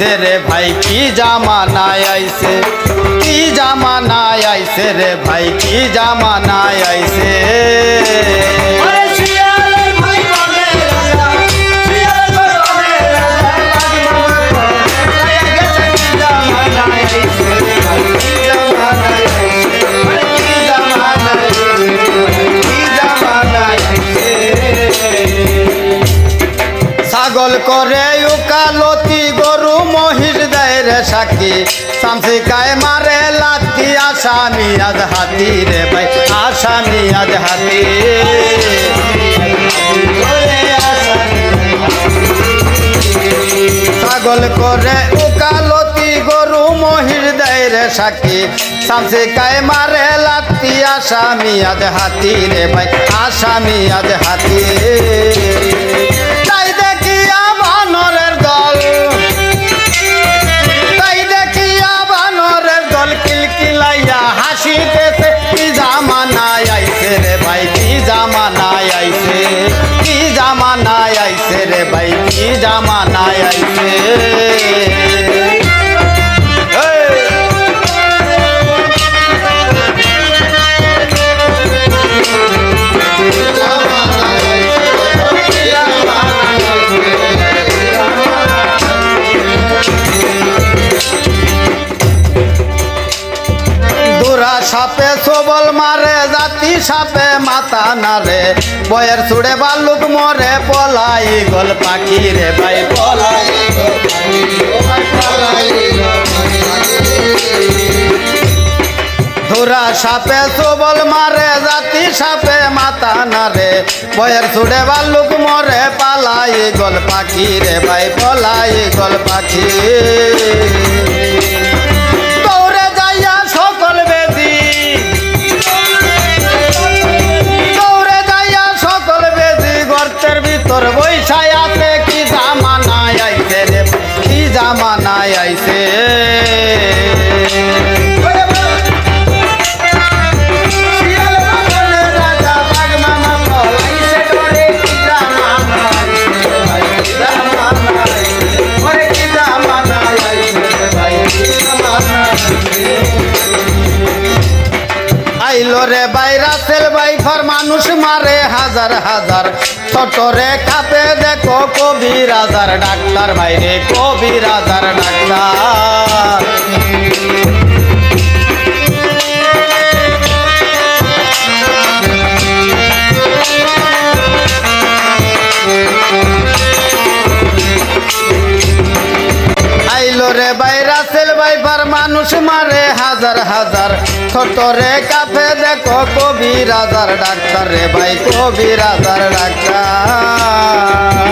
আইছে রে ভাই কি জামানায় আইছে কি জামানায় আইছে রে ভাই কি জামানায় আইছে ছাগল করে উকালতি গরু মহিষ দেয় রে সাক্ষী। শামসিকায় মারে লাতি আসামি আজ হাতি রে ভাই আসামি আজ হাতি। ছাগল করে উকালতি গরু মহিষ দেয় রে সাক্ষী। শামসিকায় মারে লাতি আসামি আজ হাতি রে ভাই আসামি আজ হাতি। কি জামানায় আইছে দুরা সাপে সবল মারে, জাতি সাপে মাথা নারে বয়ের ছুড়ে বালুক মরে, পলাই গল পাখি রে ভাই, পলাই ধুরা সাপে সবল মারে, জাতি সাপে মাথা নারে বয়ের ছুড়ে বালুক মরে, পালাই গল পাখি রে ভাই, পলাই গল পাখি। আইছে। আইলো রে বাইরা সেল বাইফার মানুষ মারে হাজার হাজার ছোট রে কাপে দেখো কবি রাজার ডাক্তার বাইরে কবি রাজার ডাক্তার আইলো রে বাইরা সেল বাইফার মানুষ মারে হাজার হাজার ছোট রে কাফে দেখো কবি রাজার ডাক্তার রে ভাই কবি রাজার ডাক্তার